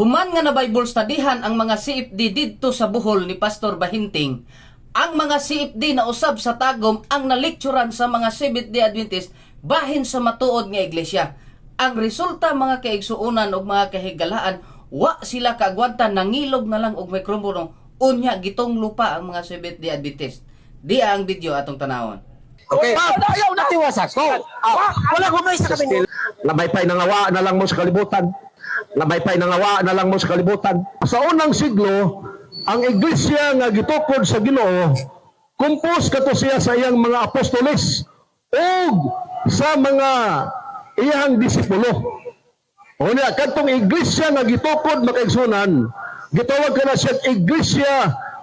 Human nga na Bible studyhan ang mga CFD didto sa buhol ni Pastor Bahinting. Ang mga CFD na usab sa tagom ang nalikturan sa mga Seventh Day Adventist bahin sa matuod nga iglesia. Ang resulta mga kaigsuunan ug mga kahigalaan wa sila kaagwantan nangilog na lang og mikropono unya gitong lupa ang mga Seventh Day Adventist. Di ang video atong tanawon. Okay. Pa, ayaw na tiwasak. Ah, wala ko may sa kami. Lamaypay ng awa na lang mo sa kalibutan. Lamaypay ng awa na lang mo sa kalibutan. Sa unang siglo, ang iglesia nga gitukod sa Ginoo, kumpos kato siya sa iyang mga apostoles o sa mga iyang disipulo. O niya, katong iglesia nga gitukod makaigsunan, gitawag ka na siya iglesia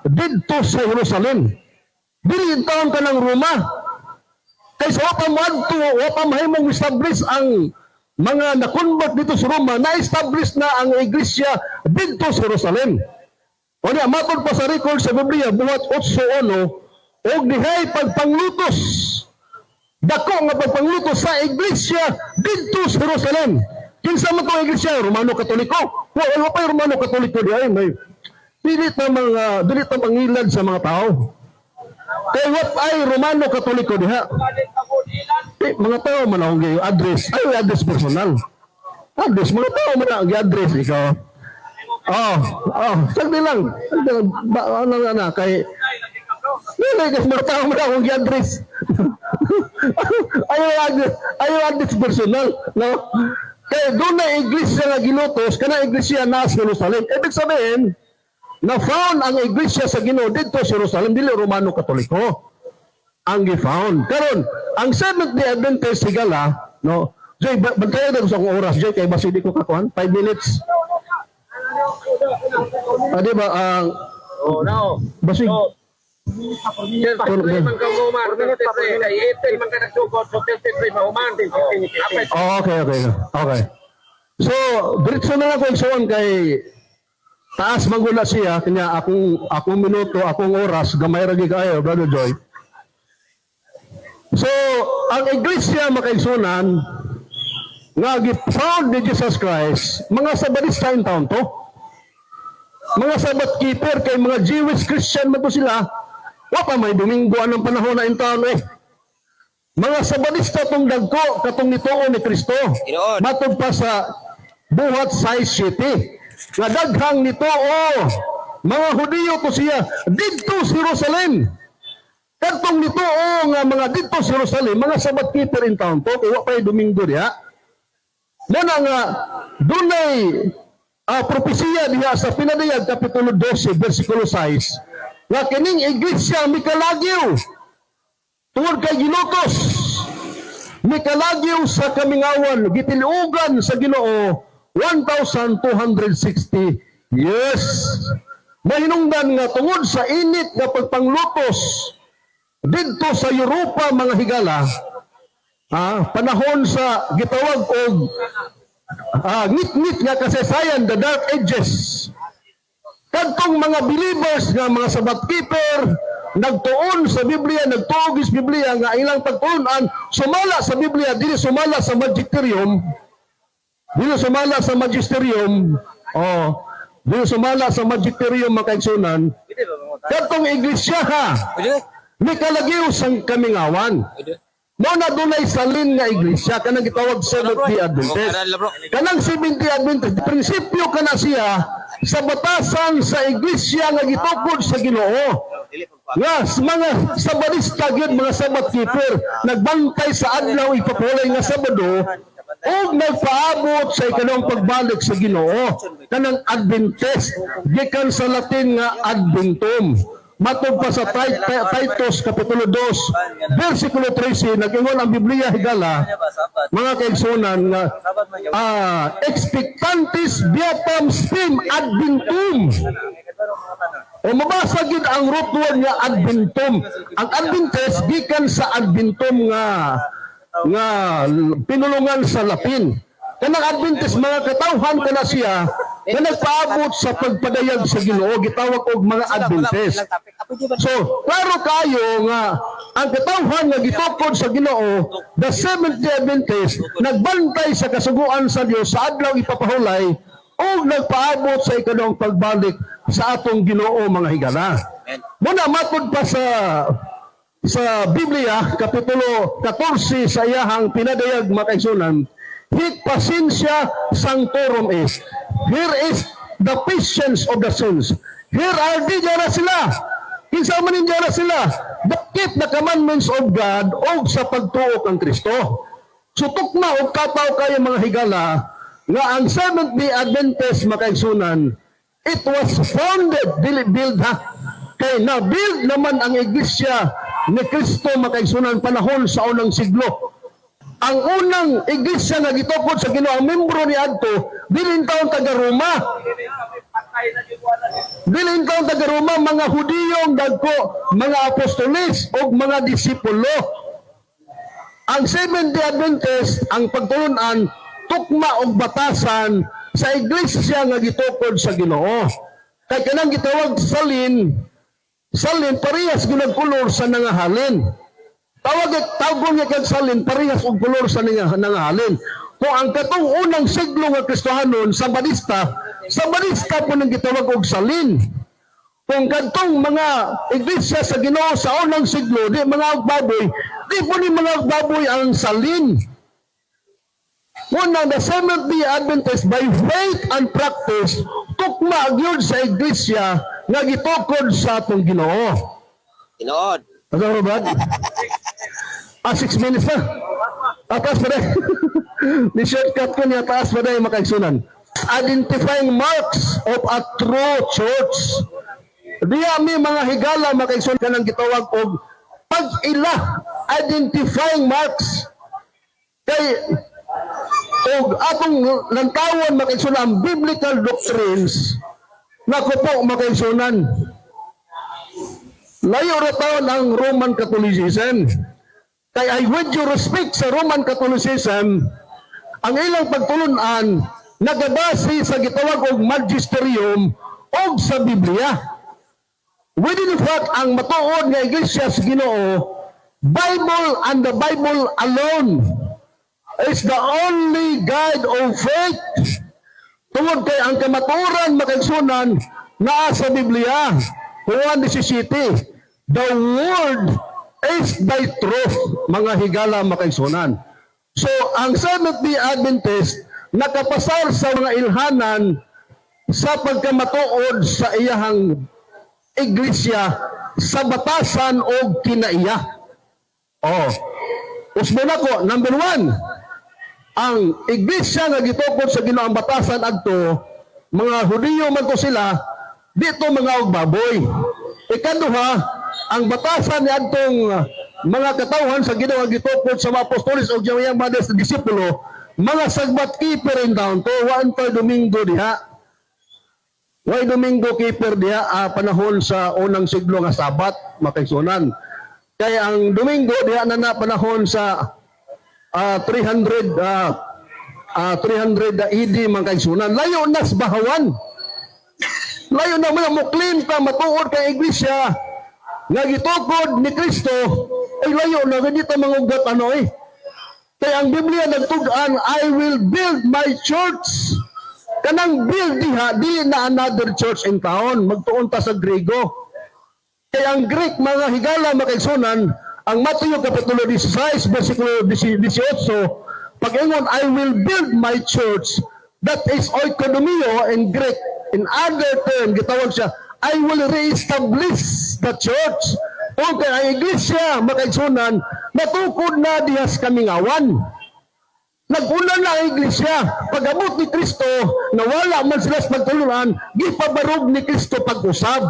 didto sa Jerusalem. Dili taon ka ng Roma, Kaysa wa pa madto, wa pa mahimong establish ang mga nakonvert dito sa Roma, na-establish na ang iglesia dito sa Jerusalem. O niya, matod pa sa record sa Biblia, buhat 8.1, o dihay pagpanglutos. Dako nga pagpanglutos sa iglesia dito sa Jerusalem. Kinsa man itong iglesia? Romano Katoliko. Wa wala pa yung Romano Katoliko di ay may pilit na mga, pilit na mangilad sa mga tao. Kaya what ay Romano Katoliko diha? Eh, mga tao man akong gayo address. Ay, address personal. Address, mga tao man ang address ikaw. Oh, oh, sagdi lang. Sagdi lang. Ba, ano na na, kay... Dili, kasi mga tao man akong address. ayaw address, ayaw address personal. No? Kaya doon na iglesia nga ginutos, kana iglesia na sa Jerusalem. Ibig sabihin, na found ang iglesia sa Ginoo dito sa Jerusalem dili Romano Katoliko ang gi-found. Karon ang Seventh Day Adventist sigala no? Joy, ba- bantayan na sa akong oras, Joy, kay basi di ko kakuhan, 5 minutes. Ah, di ba, ang, Oh, no. basi, So, Yes, patuloy man ka human, 33, kay 18 man ka nagsugod, so 33 man human, din 15 Apay, oh, okay, okay, okay. So, diretso na lang ko igsuon kay taas magula siya, kanya akong, akong minuto, akong oras, gamay ragi kayo, Brother Joy. So, ang iglesia makaigsunan, nga gi-found ni Jesus Christ, mga Sabadista in town to. Mga Sabbath keeper, kay mga Jewish Christian man to sila, wa pa may Domingo anong panahon na in town eh. Mga Sabadista tong dagko, katong nituon ni Kristo. Matod pa sa buhat size city. Nga daghang nito, oh, mga Hudiyo to siya, dito sa Jerusalem. Katong nito, oh, nga mga dito sa Jerusalem, mga sabat keeper in town to, kaya pa Domingo diha. Muna nga, dunay uh, propesiya diha sa pinadayag Kapitulo 12, versikulo 6, nga kining iglesia mikalagyo, tungod kay ginutos, mikalagyo sa kamingawan, gitilugan sa ginoo, 1,260 years. Mahinungdan nga tungod sa init nga pagpanglutos didto sa Europa mga higala, ah, panahon sa gitawag og ah, ngit-ngit nga kasaysayan, the dark ages. Kadtong mga believers nga mga sabat keeper, nagtuon sa Biblia, nagtuog sa Biblia nga ilang pagtuonan, sumala sa Biblia, dili sumala sa magisterium, dili sumala sa magisterium, oh, dili sumala sa magisterium makaigsunan, kadtong iglesia ha, may kalagyo sang kamingawan. Mo na dunay salin nga iglesia kanang gitawag Seventh Day Adventist. Kanang Seventh Day Adventist prinsipyo kana siya sa batasan sa iglesia nga gitukod sa Ginoo. Nga s- mga sabarista gyud mga sabat keeper nagbantay sa adlaw ipapulay nga Sabado ug nagpaabot sa ikanang pagbalik sa Ginoo kanang Adventist gikan sa Latin nga Adventum matod pa sa Tit- Tit- Titus kapitulo 2 versikulo 13 nag-ingon ang Biblia higala. Mga kaigsunan nga ah expectantis viatam spem adventum. O mabasa gid ang root word nga adventum. Ang adventist gikan sa adventum nga nga pinulungan sa Latin kanang adventist mga katawhan kana siya nga nagpaabot sa pagpadayag sa Ginoo gitawag og mga adventist. So, klaro kayo nga ang katawhan nga gitukod sa Ginoo, the Seventh Day Adventist, nagbantay sa kasuguan sa Dios sa adlaw ipapahulay o nagpaabot sa ikanong pagbalik sa atong Ginoo mga higala. Muna matod pa sa sa Biblia kapitulo 14 sa iyahang pinadayag makaigsunan hit pasensya sanctorum is here is the patience of the saints here are di na sila. Kinsa man ninyo na sila. Keep the commandments of God o sa pagtuo kang Kristo? Sutok na o kataw kayo mga higala nga ang Seventh-day Adventist makaigsunan it was founded dili build ha? Kay na-build naman ang iglesia ni Kristo makaigsunan panahon sa unang siglo. Ang unang iglesia nga gitukod sa Ginoo ang membro ni adto dili taon taga Roma. Dili taon taga Roma mga Hudiyong dagko, mga apostolis o mga disipulo. Ang Seventh-day Adventist ang pagtulunan tukma og batasan sa iglesia nga gitukod sa Ginoo. Kay kanang gitawag salin salin parehas ginag kulor sa nangahalin. Tawag tawgon nga kag salin parehas og kulor sa nanga- nangahalin. Kung ang katong unang siglo nga Kristohanon sa Badista, sa Badista po nang gitawag og salin. Kung kadtong mga iglesia sa Ginoo sa unang siglo, di mga baboy, di po ni mga baboy ang salin. Muna, the Seventh-day Adventist by faith and practice, tukma gyud sa iglesia nga gitukod sa atong Ginoo. Tinood. Ano ba? Ah, six minutes na. Atas pa rin. Ni shortcut ko niya, taas pa rin makaigsunan. Identifying marks of a true church. Diya mi mga higala makaigsunan ka ng gitawag og pag-ila. Identifying marks. Kay og atong lantawan makaigsunan ang biblical doctrines Nako po, makaigsunan. Layo na taon ang Roman Catholicism. Kaya I with you respect sa Roman Catholicism, ang ilang pagtulunan nagabase sa gitawag og magisterium o sa Biblia. Within fact, ang matuod nga iglesia sa Ginoo, Bible and the Bible alone is the only guide of faith Tungod kay ang kamaturan makaigsunan naa sa Biblia. Juan 17. The word is thy truth, mga higala makaigsunan. So, ang Seventh-day Adventist nakapasar sa mga ilhanan sa pagkamatuod sa iyahang iglesia sa batasan o kinaiya. Oh. Usmuna ko, number one, ang iglesia nga gitukod sa Ginoo ang batasan adto mga Hudiyo man to sila dito mga og baboy ikaduha ang batasan ni adtong uh, mga katawhan sa Ginoo nga gitukod sa mga apostolis yung mga sa disipulo mga sagbat keeper in down to one per domingo diha Way domingo keeper diha ah, panahon sa unang siglo nga sabat makaigsunan kaya ang domingo diha na na panahon sa ah 300 ah ah, 300 AD mga kaigsunan. Layo na sa bahawan. Layo na mo mo claim ka matuod ka iglesia nga gitukod ni Kristo ay layo na ganito mga ugat ano eh. Kaya ang Biblia nagtugan, I will build my church. Kanang build diha, di na another church in town. Magtuon ta sa Grego. Kaya ang Greek, mga higala, makaigsunan, ang Matthew Kapitulo 16, versikulo 18, pag-ingon, I will build my church, that is oikonomio in Greek. In other term, gitawag siya, I will re-establish the church. O kaya iglesia, makaigsunan, natukod na dihas kaming awan. Naguna na ang iglesia. Pag-abot ni Kristo, nawala man sila sa pagtulunan, gipabarog ni Kristo pag-usab.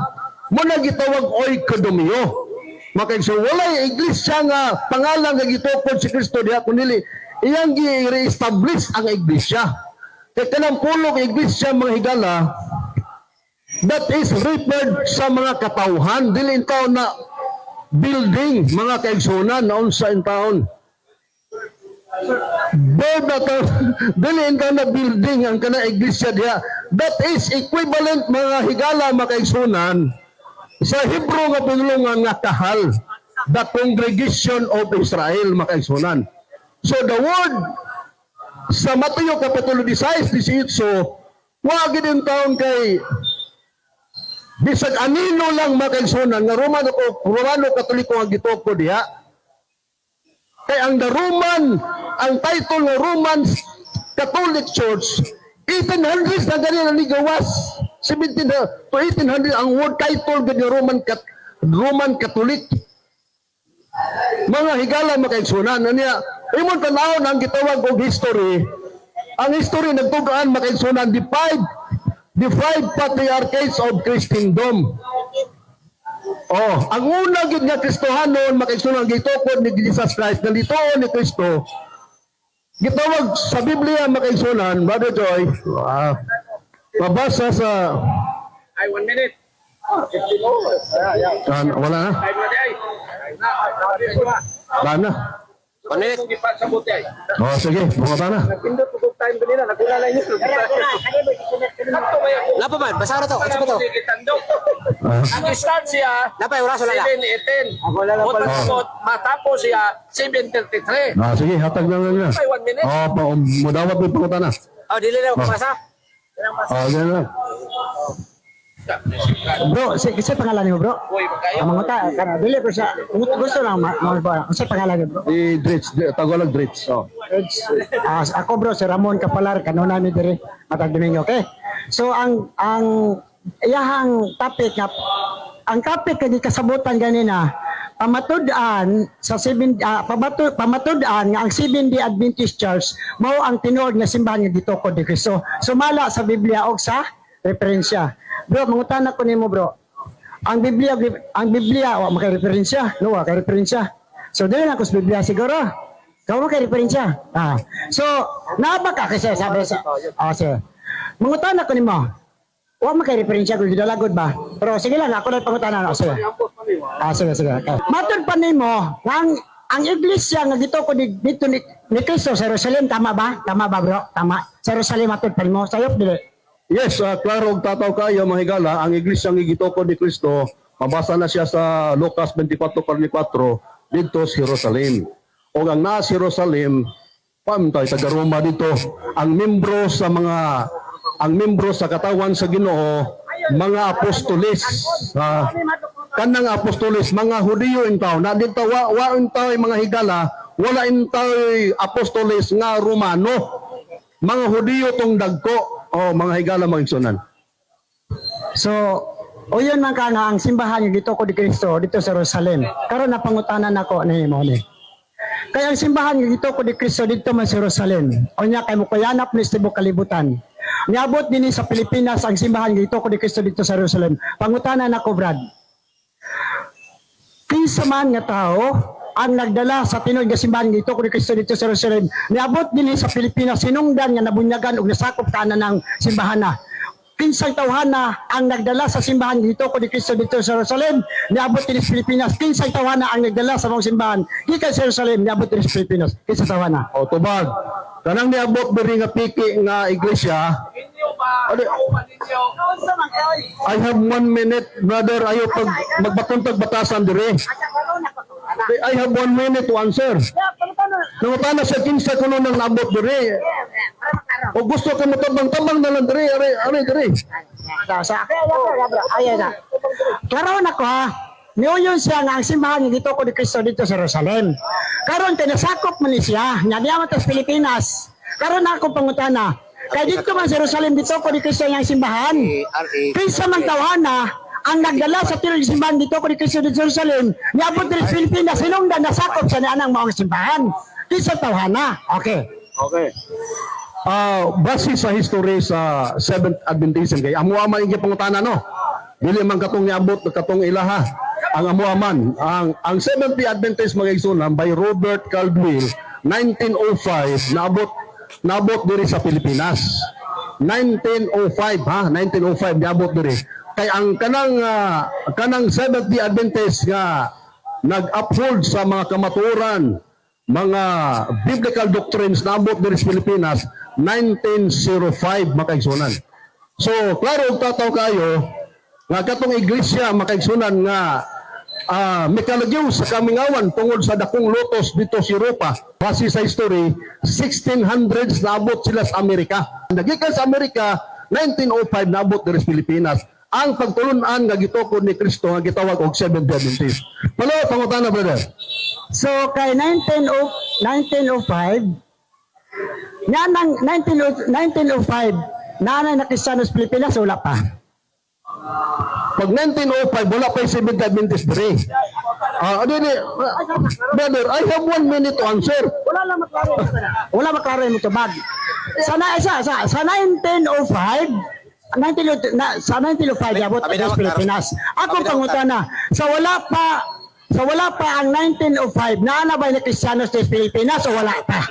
Muna gitawag oikonomio. Makain so wala iglesia nga pangalan nga gitukod si Kristo diha kunili iyang gi-reestablish ang iglesia. Kay kanang pulong iglesia mga higala that is referred sa mga katawhan dili taon na building mga kaigsunan na unsa in taon. Bird na to, dili na building ang kana iglesia diha. That is equivalent mga higala mga kaigsunan sa Hebrew nga pinulungan nga kahal, the congregation of Israel, makaigsunan. So the word sa Mateo Kapitulo 16, 18, Wa gid yung taon kay bisag anino lang makaigsunan nga Romano o Romano Katoliko ang gituko diha. Kay ang the Roman, ang title ng Roman Catholic Church, 1800s na ganyan ang ligawas. 17 na- to 1800 ang word title nga Roman Cat Roman Catholic. Mga higala makaigsunan. Ano niya? Imong tanawon ang gitawag og history. Ang history nagtugaan makaigsunan five the five patriarchates of Christendom. Oh, ang una gid nga Kristohanon makaigsunan gitukod ni Jesus Christ nga lituon ni Kristo. Gitawag sa Biblia makaigsunan, Brother Joy. Ah, mabasa sa Ay, one minute. 50 mo. ah, wala na. Ko na. Wala na. Ay. Oh, sige, mga na. Nagpindot ko time kanina. Nagula na yun. Sakto ba yan? Lapa man, basa na to. Ano to? Ah, Ang siya, Lapay, wala sa lala. 7-18. Utang-utot, matapos siya, 7-33. ah, sige, hatag na lang na. Ay, one minute. Oh, pa, um, mudawat mo pangutan na. Oh, dili na ako basa. Oh, ganyan lang. Bro, si, kasi pangalan mo bro? Uy, magkaya. Ang mga ta, kana dili ko siya. Gusto gusto lang ma, ma, ma kasi pangalan niyo bro. Di Dritz, di- Tagalog Dritz. Oh. It's, ah, ako bro, si Ramon Kapalar, kanuna mi diri matag Domingo, okay? So ang ang iyahang topic nga ang topic kay kasabutan ganina pamatud-an sa seven uh, pamatud pamatud-an nga ang Seventh Day Adventist Church mao ang tinuod nga simbahan nga dito ko di Kristo. Sumala sa Biblia og sa referensya. Bro, mangutan ko nimo bro. Ang Biblia ang Biblia wa makay referensya, no wa kay referensya. So dili na ko sa Biblia siguro. Kau mo kay referensya. Ah. So, naaba ka kasi sabi sa Ah, sige. Mangutan ko nimo. Wa man kay referensya kung gidalagod ba. Pero sige lang ako na pangutan na sige. Ah, sige sige. Okay. Matod pa nimo ang ang iglesia nga dito ko di- dito ni, ni Cristo sa Jerusalem tama ba? Tama ba bro? Tama. Sa Jerusalem matod pa nimo. Sayop dili. Yes, uh, klaro og tataw kayo mga higala, ang iglesia ng gitoko ni Kristo, mabasa na siya sa Lucas 24:44 dito sa Jerusalem. O ang naa sa Jerusalem, pamtay taga Roma dito, ang membro sa mga ang membro sa katawan sa Ginoo, mga apostoles. ah, kanang apostoles, mga Hudiyo intaw, na dito wa, wa intaw mga higala, wala intaw apostoles nga Romano mga Hudiyo tong dagko o mga higala mga igsunan. So, o yun ang simbahan yung dito ko di Kristo dito sa Jerusalem. Karon na pangutanan nako ni mo ni. Kaya ang simbahan yung dito ko di Kristo dito man sa Jerusalem. O niya kay mo kuyanap ni tibok kalibutan. Niabot din sa Pilipinas ang simbahan dito ko di Kristo dito sa Jerusalem. Pangutanan nako Brad. Kinsa man nga tao ang nagdala sa tinuod nga simbahan dito di Kristo dito sa Jerusalem. Niabot din sa Pilipinas sinungdan nga nabunyagan og nasakop kanan ng simbahan na kinsay tawhana ang nagdala sa simbahan dito ko di Kristo dito sa Jerusalem niabot din sa Pilipinas kinsay tawhana ang nagdala sa mga simbahan gikan sa Jerusalem niabot din sa Pilipinas kinsa tawhana O tubag, kanang niabot diri nga piki nga iglesia? Ano? I have one minute, brother, ayo pag magbatuntag batasan diri. I have one minute to answer. Nangutana sa kinsa kuno nang naabot diri. O gusto ko mo tabang-tabang na lang diri, ari, ari diri. sa sa ayan na karon ako ha Niuyon siya nga ang simbahan nga dito ko di Kristo dito sa Jerusalem. Karon tinasakop man ni siya, nga man tas Pilipinas. Karon na ako pangutana. Kay dito man sa Jerusalem dito ko di Kristo nga ang simbahan. Kinsa man tawhana ang nagdala sa tinuod nga simbahan dito ko di Kristo dito sa Jerusalem. Niabot diri sa Pilipinas sinungdan nasakop sa nianang maong simbahan. Kinsa tawhana? Okay. Okay. Ah, base sa history sa Seventh Adventism kay amo man yung pangutana no. Dili man katong niabot katong ilaha. Ang amuaman, ang ang Seventh Adventist mga igsunan by Robert Caldwell 1905 naabot naabot diri sa Pilipinas. 1905 ha, 1905 niabot diri. Kay ang kanang ah, kanang Seventh Day Adventist nga nag-uphold sa mga kamaturan mga biblical doctrines na abot diri sa Pilipinas 1905 makaigsunan. So, klaro tataw kayo nga katong iglesia makaigsunan nga ah mikalagyo sa kamingawan tungod sa dakong lotos dito sa Europa. Base sa history, 1600s na abot sila sa Amerika. Nagikan sa Amerika, 1905 naabot diri sa Pilipinas ang pagtulunan nga gitukod ni Kristo nga gitawag og Seventh-day Adventist. Palo pangutana brother. So kay 1905 1905 nga nang 1905 nanay na Kristiyano sa Pilipinas wala pa. Pag 1905 wala pa yung Seventh-day Adventist diri. Ah, ano ni brother, I have one minute to answer. Wala lang maklaro Wala maklaro mo to bag. Sa na sa sa, sa 1905 19, na, sa 1905 yabot Kami sa na. Pilipinas. Ako Kami na pangutana, sa wala pa sa wala pa ang 1905 na na ba ni Kristiyano sa Pilipinas o wala pa?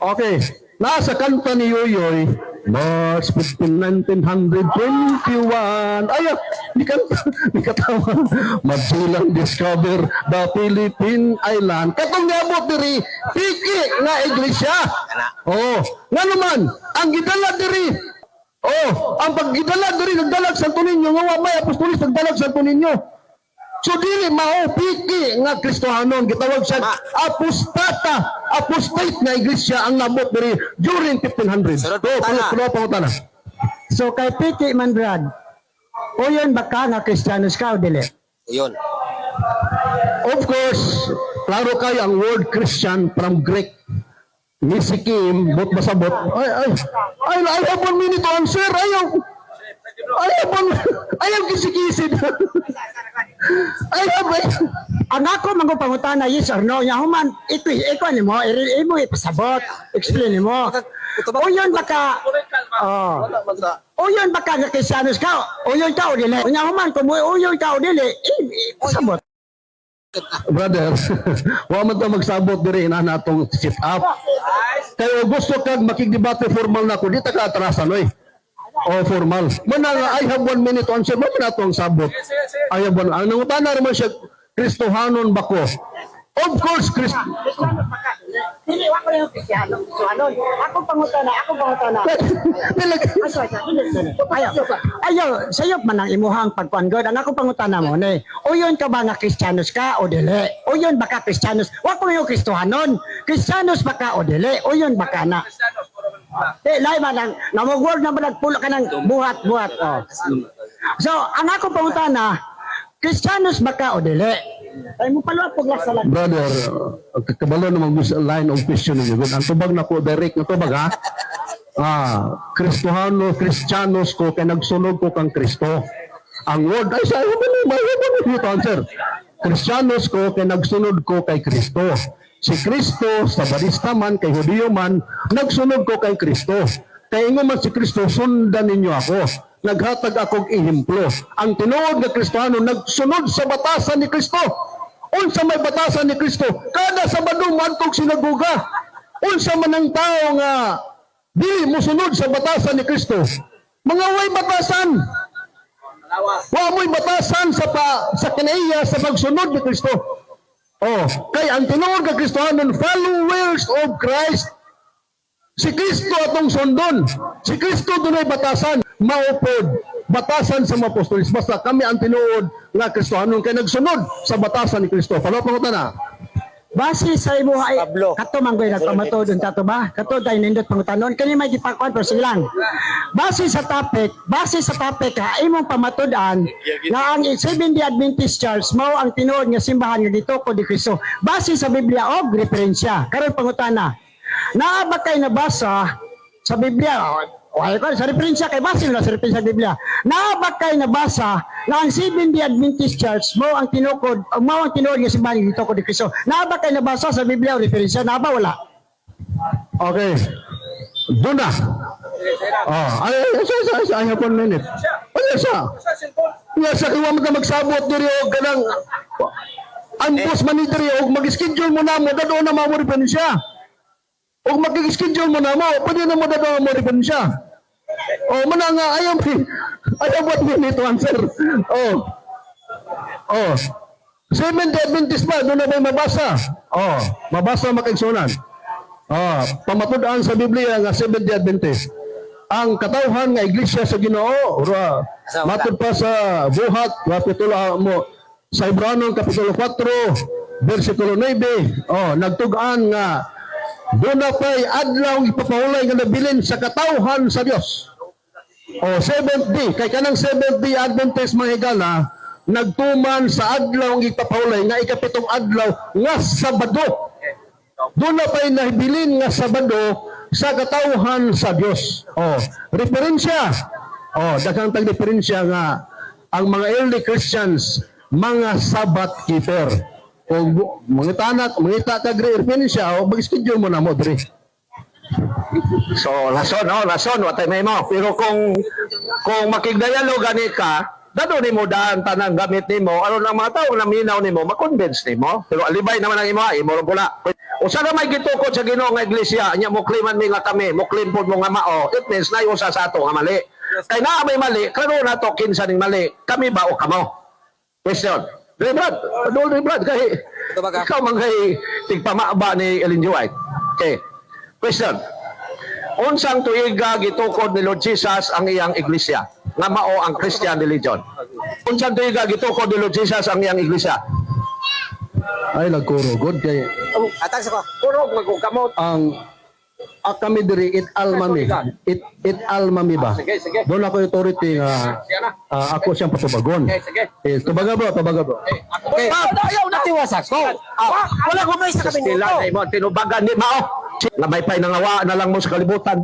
Okay. Nasa kanta ni Yoyoy, March 15, 1921. Ayaw, di kanta, di katawa. Magsilang discover the Philippine Island. Katong niabot diri, piki nga iglesia. Oh, nga naman, ang gidala diri, oh, ang paggidala diri, nagdalag sa Ninyo, nga may apostolis, nagdalag sa Ninyo. So dili mao piki nga Kristohanon gitawag siya apostata apostate nga iglesia ang nabot diri during 1500. Sunod So, sunod pangutana. So kay Piki man Brad, o yun baka nga Kristiyanos ka o dili? Yun. Of course, klaro kay ang word Christian from Greek. Misikim, bot basabot. Ay, ay, ay, I have one minute to answer. Ayaw. Ayaw one, ayaw kisi-kisid. I have, Ang ako mga pangutana yes or no, nya human iko iko ni mo, iri mo ipasabot, explain ni mo. O yun baka oh. O yun baka nga ka, o yun ka o dili. Nya human kung o yun ka o dili, i- ipasabot. Brother, wa man ta magsabot diri na natong sit up. Kaya gusto kag makigdebate formal na ko, di ta ka atrasan oy. O formal. Mana nga I have one minute answer, mo na to ang sabot. I have one. Ang nangutana naman siya, Kristohanon ba ko? Of course, Christ Dili wa ko yung Kristiyano. So ano, ako pangutana, ako pangutana. Ayaw, ayaw, sayop man ang imuhang pagkuangod. Ang ako pangutana mo ni, o yun ka ba nga Kristiyanos ka o dili? O yun baka Kristiyanos? Wa ko yung Kristohanon. Kristiyanos baka o dili? O yun baka na? Eh, lahi ba nang namugword na ba nagpulo ka ng buhat-buhat? Oh. So, ang ako pangutana, Kristiyanos baka o dili? Ay mo pala pag lasa lang. Brother, kabalo naman gusto line of question ninyo. Ang tubag na ko, direct na tubag ha. Ah, Kristohano, Kristiyanos ko, kay nagsunog ko kang Kristo. Ang word, ay sa iyo ba ayaw ba answer. Kristiyanos ko, kay nagsunod ko kay Kristo. Si Kristo, sa barista man, kay Hudiyo man, nagsunod ko kay Kristo. Kay ingo man si Kristo, sundan ninyo ako. Naghatag akong ihimplo. Ang tinuod nga Kristohano, nagsunod sa batasan ni Kristo. Unsa may batasan ni Kristo, kada Sabado mantog sinaguga. Unsa man ang tao nga di musunod sa batasan ni Kristo. Mga way batasan. Wa mo'y batasan sa pa, sa kinaiya sa pagsunod ni Kristo. Oh, kay ang tinuod nga Kristohanon followers of Christ Si Kristo atong sundon. Si Kristo dunay batasan. Maupod. Batasan sa mga apostolis. Basta kami ang tinuod nga Kristohanon kay nagsunod sa batasan ni Kristo. Palo pangutan na. Base sa imo ay Pablo. kato manggoy na pamatodon tato ba? Kato tay nindot pangutanon kani may gipakuan pero sige lang. Base sa topic, base sa topic ha imong pamatudan nga ang Seventh Day Adventist Church mao ang tinuod nga simbahan nga dito ko di Kristo. Base sa Biblia og referensya. Karon pangutana. Naa ba kay nabasa sa Biblia? O ay ko sa referensya kay base na sa referensya sa Biblia. Naa ba kay nabasa na ang Seventh Day Adventist Church mo ang tinukod, o mao ang tinuod nga simbahan dito ko di Kristo. Naa ba kay nabasa sa Biblia o referensya? Naa ba wala? Okay. Doon na. Oh, ay, ay, ay, ay, ay, one minute. Ano siya? Nga sa kiwa mo magsabot diri o ganang ang boss man ni diri o mag-schedule mo na mo dadoo na mo rin siya. O mag-schedule mo na mo, pwede na mo dadoo mo rin siya. O mana nga ayaw mo ayaw what minute to answer. Oh. Oh. Seven Adventist ba? Doon na ba mabasa? Oh, mabasa makaigsunan. Ah, pamatud-an sa Biblia nga Seventh Day Adventist. Ang katawhan nga iglesia sa Ginoo, ra, matud pa sa buhat, kapitulo ah, mo sa Hebrano kapitulo 4, versikulo 9. Oh, nagtug-an nga doon na pa'y adlaw ipapahulay nga nabilin sa katawhan sa Dios. O, Seventh day. Kay kanang Seventh day Adventist mga higala, nagtuman sa adlaw ang ipapahulay nga ikapitong adlaw nga Sabado. Doon na pa'y nahibilin nga Sabado sa katauhan sa Dios. O, referensya. O, daghang tag referensya nga ang mga early Christians mga Sabbath keeper. Kung bu- mga tanak, mga kag referensya, o mag-schedule mo na mo, Dre. So, lason, oh, lason, watay may mo. Pero kung kung makigdayalo gani ka, dado ni mo daan tanang gamit nimo ano nang mga tao na minaw nimo ma-convince nimo pero alibay naman ang imo ay imo pula usa na may gitukod sa Ginoo nga iglesia nya mo kliman mi nga kami mo claim pod mo nga mao. It means na usa sa ato nga mali. Kay naa may mali klaro na to kinsa ning mali. Kami ba o kamo? Question Ray Brad, adol Ray Brad kay ikaw man kay tigpamaba ni Ellen G. White. Okay. Question. Unsang tuiga gitukod ni Lord Jesus ang iyang iglesia? Nga mao ang Christian religion. Unsang tuiga gitukod ni Lord Jesus ang iyang iglesia? Ay, nagkurugod kay Atag sa ko. Puro magkukamot. ang ah, kami diri it almami it it almami ba Sige, sige. doon ako authority nga Siya na. ah, ako siyang patubagon Okay, sige. eh tubaga bro tubaga bro Okay. Ayaw na tiwasak ko. Wala ko may sa Sila kabinet na imo tinubagan ni mao. Nga may pay nangawa na lang mo sa kalibutan.